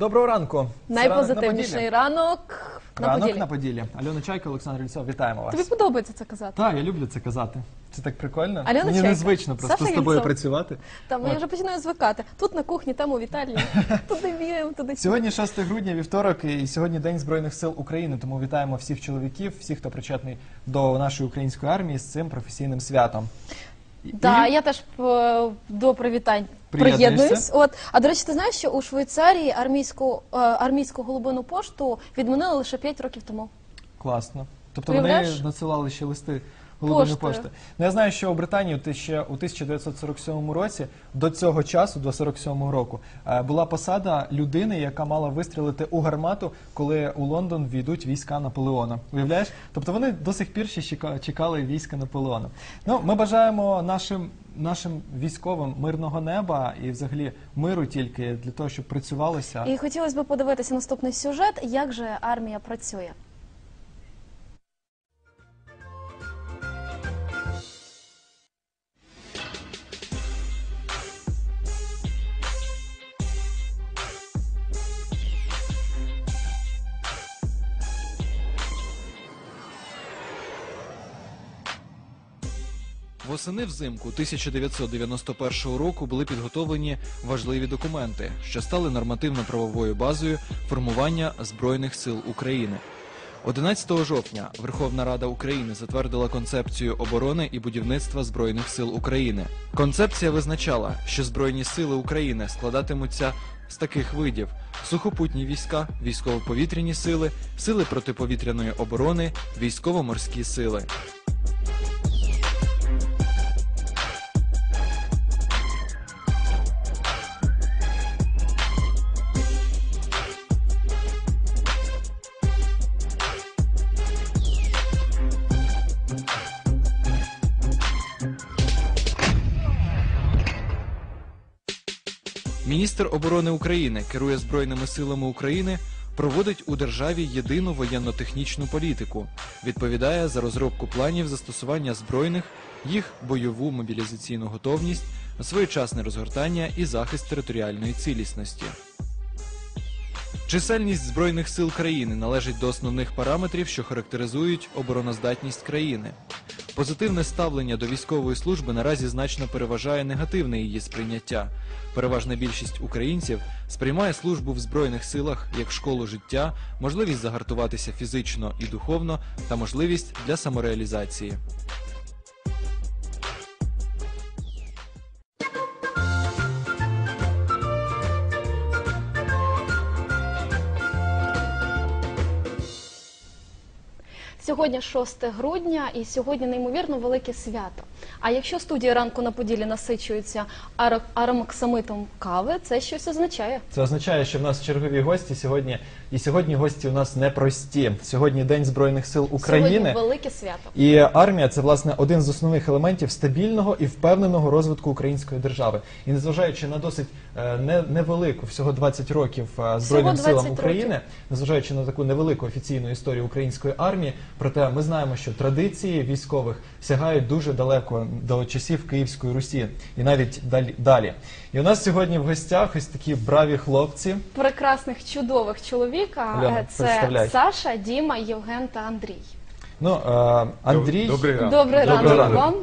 Доброго ранку. Це ранок на Найпозитивніший Поділлі. ранок на Ранок на Поділі. Альона Чайка, Олександр Лісов, вітаємо вас. Тобі подобається це казати? Так, я люблю це казати. Це так прикольно. Альона Мені Чайка. незвично просто Саша з тобою Єльцов. працювати. Там я вже починаю звикати. Тут на кухні, там у вітальні. Туди бігаємо, туди. Сьогодні 6 грудня, вівторок, і сьогодні День Збройних сил України. Тому вітаємо всіх чоловіків, всіх, хто причетний до нашої української армії з цим професійним святом. Да, і- я теж е, до привітань Приєднуєшся? приєднуюсь. От а до речі, ти знаєш, що у Швейцарії армійську е, армійську голубину пошту відмінили лише 5 років тому. Класно. Тобто вони Уявляєш? надсилали ще листи голубини Поштою. пошти. Ну я знаю, що у Британії ти ще у 1947 році до цього часу, до 47 року, е, була посада людини, яка мала вистрілити у гармату, коли у Лондон війдуть війська Наполеона. Уявляєш? Тобто вони до сих пір ще чека- чекали війська Наполеона. Ну, ми бажаємо нашим. Нашим військовим мирного неба і взагалі миру тільки для того, щоб працювалося. І хотілося б подивитися наступний сюжет, як же армія працює. Восени взимку 1991 року були підготовлені важливі документи, що стали нормативно-правовою базою формування Збройних сил України. 11 жовтня Верховна Рада України затвердила концепцію оборони і будівництва Збройних сил України. Концепція визначала, що Збройні сили України складатимуться з таких видів: сухопутні війська, військово-повітряні сили, сили протиповітряної оборони, військово-морські сили. Міністр оборони України керує Збройними силами України, проводить у державі єдину воєнно-технічну політику, відповідає за розробку планів застосування збройних, їх бойову мобілізаційну готовність, своєчасне розгортання і захист територіальної цілісності. Чисельність збройних сил країни належить до основних параметрів, що характеризують обороноздатність країни. Позитивне ставлення до військової служби наразі значно переважає негативне її сприйняття. Переважна більшість українців сприймає службу в збройних силах як школу життя, можливість загартуватися фізично і духовно та можливість для самореалізації. Сьогодні 6 грудня і сьогодні неймовірно велике свято. А якщо студія ранку на поділі насичується аро- аромаксамитом кави, це щось означає. Це означає, що в нас чергові гості сьогодні, і сьогодні гості у нас непрості. Сьогодні День Збройних сил України. Сьогодні велике свято. І армія це власне один з основних елементів стабільного і впевненого розвитку української держави. І незважаючи на досить е, не- невелику, всього 20 років е, збройним 20 силам років. України, незважаючи на таку невелику офіційну історію української армії, проте ми знаємо, що традиції військових сягають дуже далеко до часів Київської Русі і навіть далі. далі. І у нас сьогодні в гостях ось такі браві хлопці. Прекрасних чудових чоловіка Альона, Е, це. Саша, Діма, Євген та Андрій. Ну е, Андрій. Добрий ранок. Добрий ранок. вам.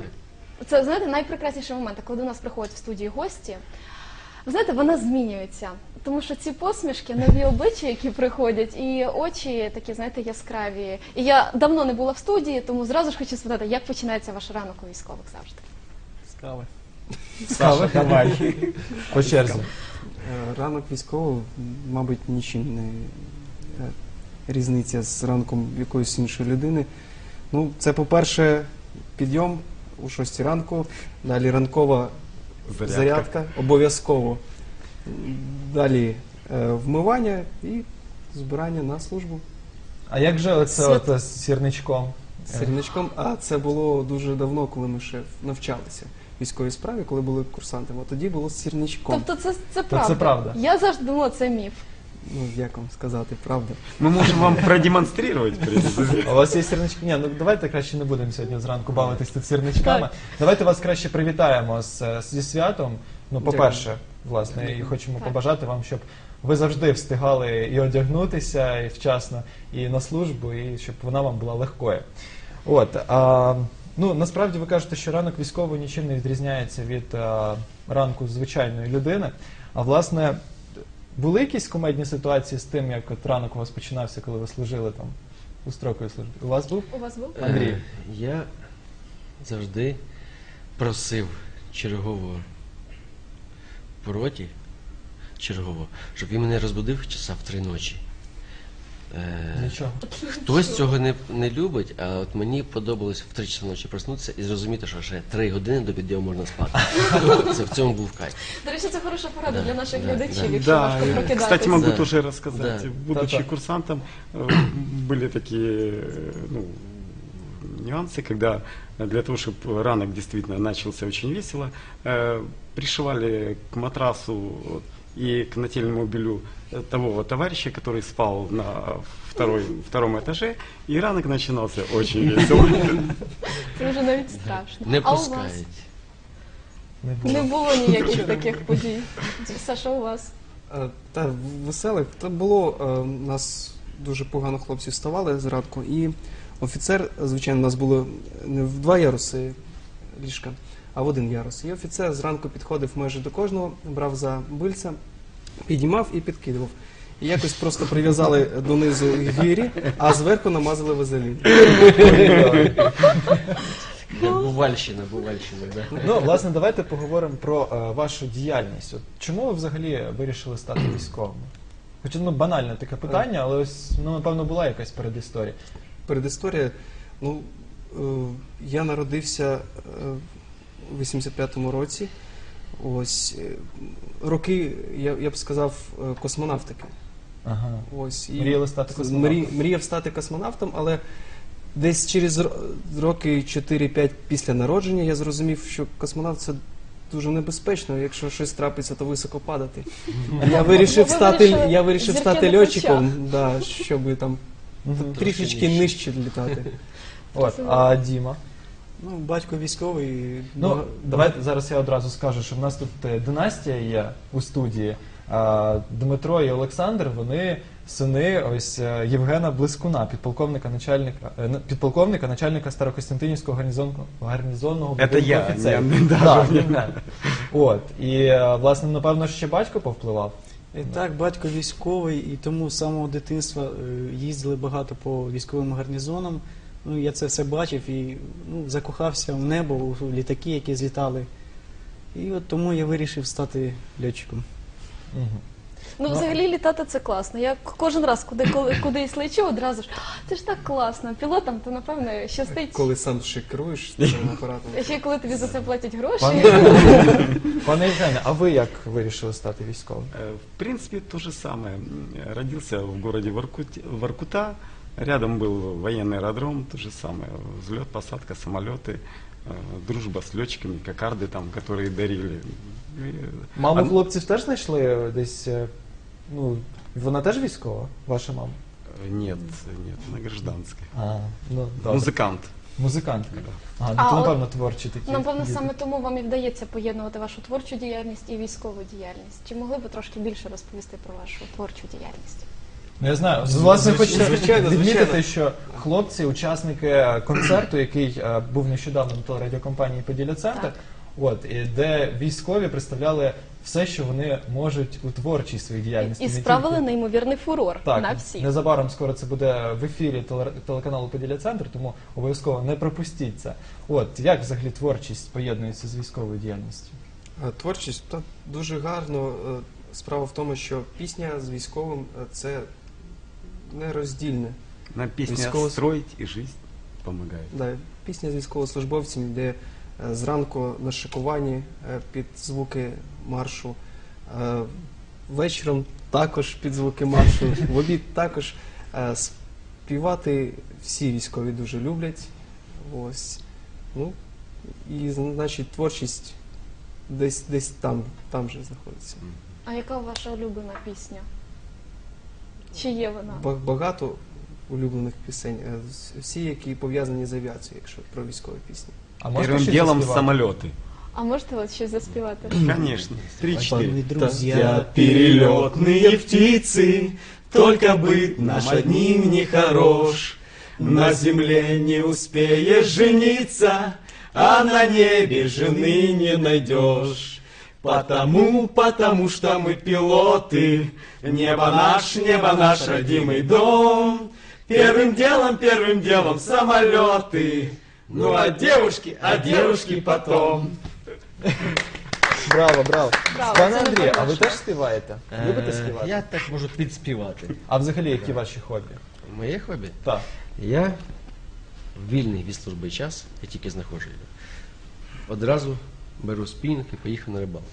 Це знаєте найпрекрасніший момент, коли до нас приходять в студії гості. Ви знаєте, вона змінюється, тому що ці посмішки, нові обличчя, які приходять, і очі такі, знаєте, яскраві. І я давно не була в студії, тому зразу ж хочу спитати, як починається ваш ранок у військових завжди. З кави. Саша, давай. По черзі. Е, Ранок військового, мабуть, нічим не е, різниця з ранком якоїсь іншої людини. Ну, це, по-перше, підйом у 6 ранку, далі ранкова зарядка, Зарядка. обов'язково. Далі е, вмивання і збирання на службу А як же оце Свят- от з сірничком? з сірничком. А це було дуже давно, коли ми ще навчалися в військовій справі, коли були курсантами. Тоді було з сірничком. Тобто це, це це правда. правда. Я завжди думала, це міф. Ну, як вам сказати, правда. Мы можем вам А у вас є сірнички? Ні, ну давайте краще не будемо сьогодні зранку бавитись тут сірничками. Давайте вас краще привітаємо з, зі святом. Ну, по-перше, власне, і хочемо побажати вам, щоб ви завжди встигали і одягнутися і вчасно, і на службу, і щоб вона вам була легкою. От а, ну насправді ви кажете, що ранок військовий нічим не відрізняється від а, ранку звичайної людини. А власне, були якісь комедні ситуації з тим, як от ранок у вас починався, коли ви служили там у строковій служби? У вас був? У вас був? Андрій. Е, Я завжди просив чергового в роті, чергового, щоб він мене розбудив часа в три ночі. Е, Нічого. Хтось цього не, не любить, а от мені подобалось в три часа ночі проснутися і зрозуміти, що ще три години до підйому можна спати. Це в цьому був кайф. До речі, це хороша порада Да, для наших да, глядачів, да. якщо Да, важко и, прокидатися. кстати, могу Да. тоже рассказать. Да. Будучи Да-да. курсантом, э, были такие э, ну, нюансы, когда для того, чтобы ранок действительно начался очень весело, э, пришивали к матрасу и к нательному белю э, того вот товарища, который спал на второй, втором этаже, и ранок начинался очень весело. Це вже навіть страшно. Не а у вас пускають. Не було. не було ніяких таких подій. Саша, у вас? Е, Та веселих. Та було е, у нас дуже погано хлопці вставали зранку, і офіцер, звичайно, у нас було не в два яруси ліжка, а в один ярус. І офіцер зранку підходив майже до кожного, брав за бильця, піднімав і підкидував. І якось просто прив'язали донизу гірі, а зверху намазали вазелін. Бувальщина, Бувальщина, да. Ну, власне, давайте поговоримо про е, вашу діяльність. От чому ви взагалі вирішили стати військовим? Хоча ну банальне таке питання, але ось ну напевно була якась передісторія. Передісторія. Ну, е, я народився е, у 85-му році. Ось е, роки, я, я б сказав, е, космонавтики. Ага. Ось, Мріяли стати космонавтом? Мрі, мріяв стати космонавтом, але десь через роки 4-5 після народження я зрозумів, що космонавт це дуже небезпечно, якщо щось трапиться, то високо падати. Я вирішив стати, я вирішив стати льотчиком, да, щоб там трішечки нижче. нижче літати. От, а Діма. Ну, батько військовий. Ну, бага- давайте зараз я одразу скажу, що в нас тут е, династія є у студії. А Дмитро і Олександр, вони сини ось е, Євгена Блискуна, підполковника начальника е, на- підполковника, начальника Старокостянтинівського гарнізонного гарнізонного Это будинку я, офіцерів. не- не Да, даже Євген. От і е, власне, напевно, ще батько повпливав. І так, батько військовий, і тому з самого дитинства е, їздили багато по військовим гарнізонам. Ну, я це все бачив і ну, закохався в небо, у літаки, які злітали. І от тому я вирішив стати льотчиком. Мгм. Ну, взагалі літати це класно. Я кожен раз, куди коли, кудись лечу, одразу ж «А, це ж так класно. Пілотам то напевно щастить. Коли сам ще керуєш цим апаратом. Ще коли тобі за це платять гроші. Пане, пане Євгене, а ви як вирішили стати військовим? Э, В принципе, то же самое. М, Родился в городе Воркут- Воркута, рядом был военный аэродром, то же самое. Взлет, посадка, самолеты, э, дружба с летчиками, кокарды там, которые дарили. И, Маму а- хлопців теж знайшли десь. е, Ну, вона теж військова, ваша мама? Э, Нет, нет, на гражданской. А, ну, добре. Музыкант. Музикантка. Да. А, ну А, то, от- напевно, творчі такі. Напевно, діти. саме тому вам і вдається поєднувати вашу творчу діяльність і військову діяльність. Чи могли б ви трошки більше розповісти про вашу творчу діяльність? Ну, я знаю. З- Власне, хочеться звичайно, відмітити, звичайно. що хлопці, учасники е, концерту, який е, був нещодавно на телерадіокомпанії Поділля Центр, Так. от, і де військові представляли все, що вони можуть у творчій своїй діяльності. І не справили тільки- неймовірний фурор Так, на всіх. незабаром скоро це буде в ефірі теле- телеканалу Поділля Центр, тому обов'язково не пропустіть це. От як взагалі творчість поєднується з військовою діяльністю? А Творчість та дуже гарно. Е, Справа в тому, що пісня з військовим е, це нероздільне. На песня Військово- «Строить» и «Жизнь» помогает. Да, пісня з військовослужбовцями, де е, зранку на шикуванні е, під звуки маршу, е, вечором також під звуки маршу, в обід також е, співати всі військові дуже люблять. Ось. Ну, і значить творчість десь десь там, там же знаходиться. А яка ваша улюблена пісня? Чи є вона? Ба- Багато улюблених пісень, е, з- всі, які пов'язані з авіацією, якщо про військові пісні. А можете Первым щось делом заспівати? самолеты. А можете от щось заспівати? Конечно. Три-четыре. Паны, друзья, Я перелетные птицы, только быть наш одним не хорош. На земле не успеешь жениться, а на небе жены не найдешь. Потому, потому что мы пилоты, небо наш, небо наш родимый дом. Первым делом, первым делом самолеты, ну а девушки, а девушки потом. Браво, браво. Браво, Пане це не Андрію, а ви по-нашому. теж співаєте? Любите Е, співати? Я так можу підспівати. А взагалі, які ваші хобі? Моє хобі? Так. Я в вільний від служби час, я тільки знаходжу його. Одразу беру спінінг і поїхав на рибалку.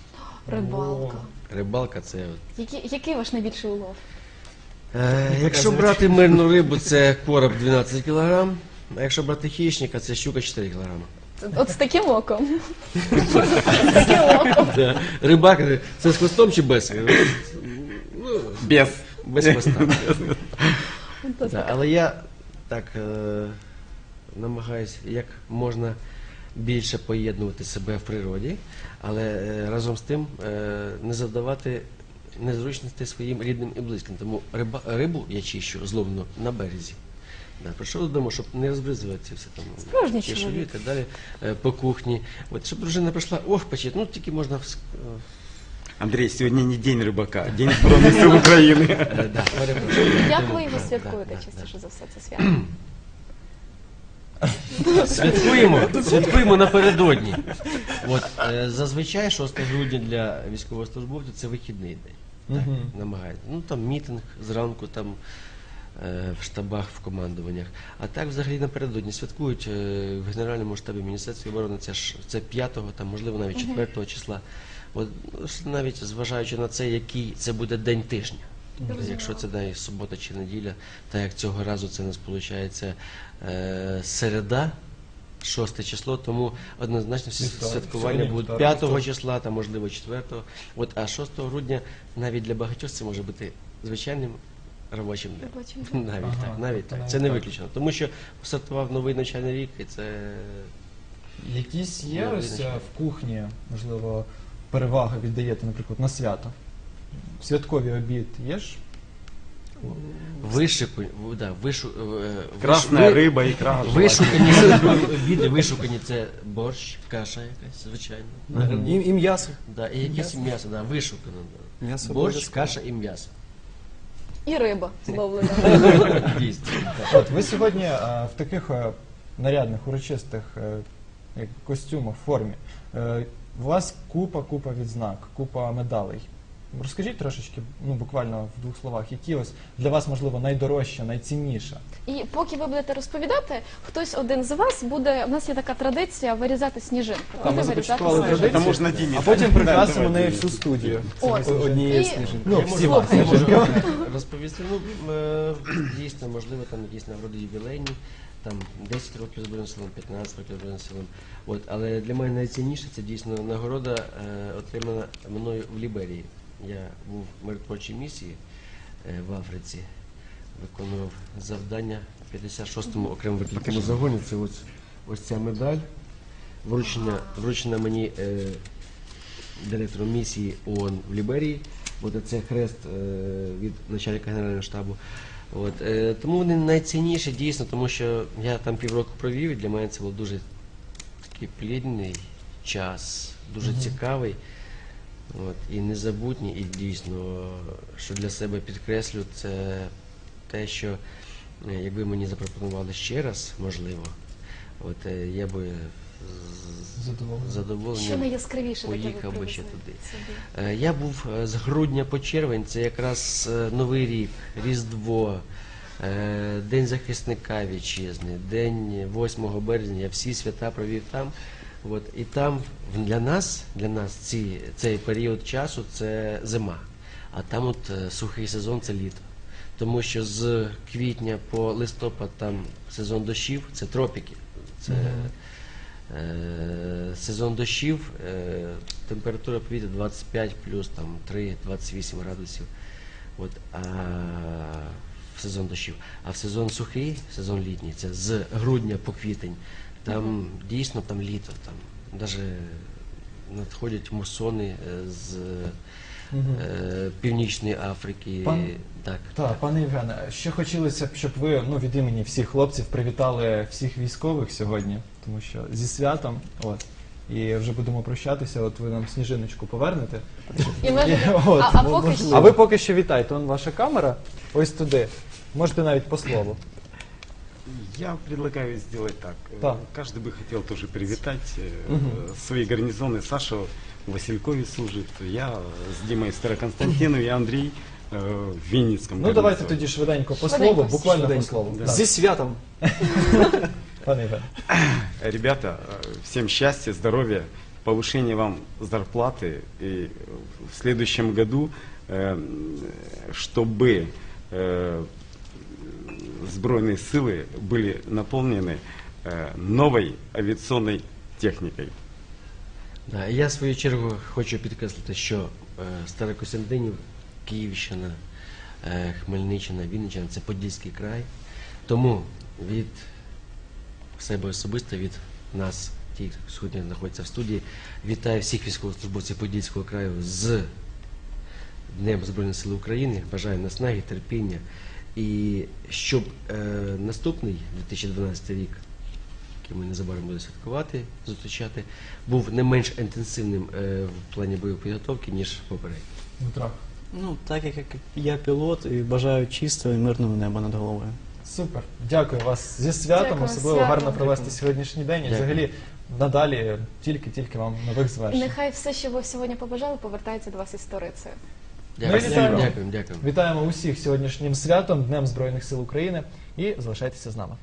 Рибалка. Рибалка це от. Який, який ваш найбільший улов? Е, якщо брати мирну рибу, це короб 12 кг, а якщо брати хищника, це щука 4 кг. От з таким оком. З таким оком. Да. Рибак, це з хвостом чи без? Ну, Без. без хвоста. Да, але я так е, намагаюся як можна більше поєднувати себе в природі, але е, разом з тим е, не завдавати незручності своїм рідним і близьким. Тому риба, рибу я чищу зловно на березі. Да, прийшов додому, щоб не розбризувати все там Справжній і так далі е, по кухні. От, щоб дружина прийшла, ох, пече, ну тільки можна Андрей, сегодня не день рыбака, а день Збройних сил України. Як ви його святкуєте частіше за все це свято? Святкуємо, святкуємо напередодні. От, е, зазвичай 6 грудня для військовослужбовців це вихідний день. Так, намагається. Ну там мітинг зранку там е, в штабах, в командуваннях. А так взагалі напередодні святкують е, в Генеральному штабі Міністерства оборони, це ж це 5-го, там, можливо, навіть 4 числа. От, ну, ж навіть зважаючи на це, який це буде день тижня. Якщо це навіть субота чи неділя, так як цього разу це у нас виходить е, середа, 6 число, тому однозначно всі святкування будуть 5 числа, там можливо 4. От, а 6 грудня навіть для багатьох це може бути звичайним робочим днем. Навіть Ага, так, навіть тобто так. Це не виключено. Тому що стартував новий навчальний рік, і це Якісь є ось е, в кухні, можливо, переваги віддаєте, наприклад, на свято? Святковий обід є ж? вишику, да, вишу, е, Красная ви- рыба, икра. Вишукані обіди, вишукані це борщ, каша якась, звичайно. І, і м'ясо. Да, і якесь м'ясо, да, вишукано. Да. М'ясо Борщ, обов'язково. каша і м'ясо. І риба зловлена. Дійсно. От ви сьогодні е, в таких е, нарядних, урочистих е, як костюмах, формі. Е, У вас купа, купа відзнак, купа медалей. Розкажіть трошечки, ну буквально в двох словах, які ось для вас можливо найдорожча, найцінніша. І поки ви будете розповідати, хтось один з вас буде. У нас є така традиція вирізати сніжинку. Там ми започаткували сніжинку. Это можно А потім прикрасимо нею всю студію. Ось. Однією І- Ну, всі вас. я можу розповісти. Ну, е, дійсно, можливо, там якісь нагороди ювілейні, там 10 років Збройним силам, 15 років Збройним силам. От, але для мене найцінніше це дійсно нагорода, е, отримана мною в Ліберії. Я був в миротворчій місії е, в Африці, виконував завдання в 56-му окремому викликному загоні. Це ось, ось ця медаль, вручена, вручена мені е, директором місії ООН в Ліберії. От це хрест е, від начальника Генерального штабу. От, е, тому вони найцінніші дійсно, тому що я там півроку провів, і для мене це був дуже такий плідний час, дуже цікавий. От, і незабутній, і дійсно, що для себе підкреслю, це те, що е, якби мені запропонували ще раз, можливо, от е, я би з- Задоволений. Що найяскравіше поїхав би ще туди. собі? Е, Я був з грудня по червень, це якраз Новий рік, Різдво, День захисника вітчизни, День 8 березня, я всі свята провів там. От, і там для нас, для нас ці, цей період часу це зима, а там от е, сухий сезон це літо. Тому що з квітня по листопад там сезон дощів, це тропіки. Це е, сезон дощів, е, температура повітря 25 плюс там 3-28 градусів. От, а в сезон дощів. А в сезон сухий, сезон літній, це з грудня по квітень. Там дійсно там літо, там навіть надходять мусони е, з Мгм. е, Північної Африки. Пан- Так. Так, пане Євгене, ще хотілося б, щоб ви ну, від імені всіх хлопців привітали всіх військових сьогодні, тому що зі святом, от І вже будемо прощатися, от ви нам сніжиночку повернете. І ми І, вже- от, а, а мо- поки можливо. що А ви поки що вітайте, он ваша камера, ось туди. Можете навіть по слову. Я предлагаю сделать так. Э, Да. Каждый бы хотел тоже привитать э, Мгм. свои гарнизоны. Саша в Василькове служит, я с Димой в Староконстантину и Андрей э, в Винницком Ну давайте гарнизоне. тоді швиденько по Швиденько, слову, буквально по швиденько. слову. Да. Так. Зі святом! Пане Євгене. Ребята, э, всем счастья, здоровья, повышения вам зарплаты и в следующем году, э, чтобы э, сбройные силы были наполнены э, новой авиационной техникой. Да, і я в свою чергу хочу підкреслити, що е, Старокостянтинів, Київщина, е, Хмельниччина, Вінниччина це Подільський край. Тому від себе особисто, від нас, ті, хто сьогодні знаходяться в студії, вітаю всіх військовослужбовців Подільського краю з Днем Збройних сил України. Бажаю наснаги, терпіння. І щоб е, наступний 2012 рік який ми незабаром будемо святкувати, зустрічати, був не менш інтенсивним е, в плані бойової підготовки, ніж попередній. Дмитро. Ну, так як я пілот і бажаю чистого і мирного неба над головою. Супер. Дякую вас зі святом. Дякую, Особливо святом. гарно провести сьогоднішній день. І Дякую. взагалі надалі тільки-тільки вам нових звершень. нехай все, що ви сьогодні побажали, повертається до вас історицею. Дякую, Ну, вітаємо. дякую, дякую. Вітаємо усіх сьогоднішнім святом, Днем Збройних сил України і залишайтеся з нами.